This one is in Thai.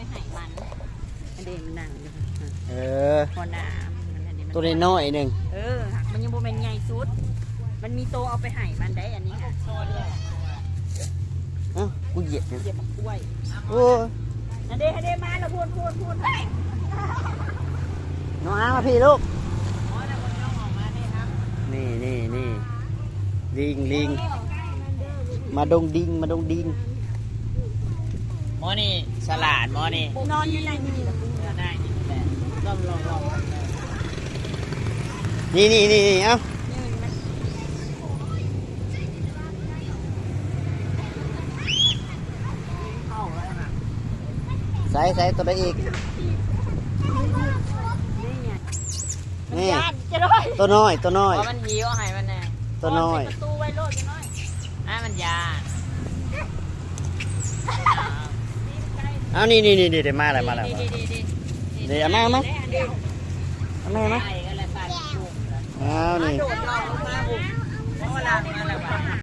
ไปให้มันอันเดมันนั่งอยู่เออ พอน้ำมันอันนี้มันตัวน้อยๆหนึ่งเออหักมันยังโบเป็นใหญ่สุด มันมีโตเอาไปให้มันได้อันนี้ค่ะเอ้ากูเหยียบอยู่เหยียบบักกล้วยโอ้ยอันเดอันเดมาแล้วพูดพูดพูดให้น้องอามาพี่ลูก อ๋อแล้วมันต้องออกมาได้ครับนี่นี่นี่ลิงลิงมาดงดิงมาดงดิง หมอนี่ฉลาดหมอนี่นอนอยู่ในนี่ละกูได้นี่แหละลองลองลองนี่นี่นี่นี่เอ้านี่มันเข้าแล้วนะใส่ใส่ตัวใดอีก นี่ไงนี่ญาติจะได้ตัวน้อย ตัวน้อยเพราะมันหิวเอาให้มันแน่ตัวน้อยประตูไว้โลดจะน้อยอะมันยา เอานี่นี่นี่เดี๋ยวมาแล้วมาแล้วเดี๋ยวเอามาเอามาเอามาไปก็เลยปาเอานี่ โดดลงมาบุกเพราะว่าลางมาแล้ว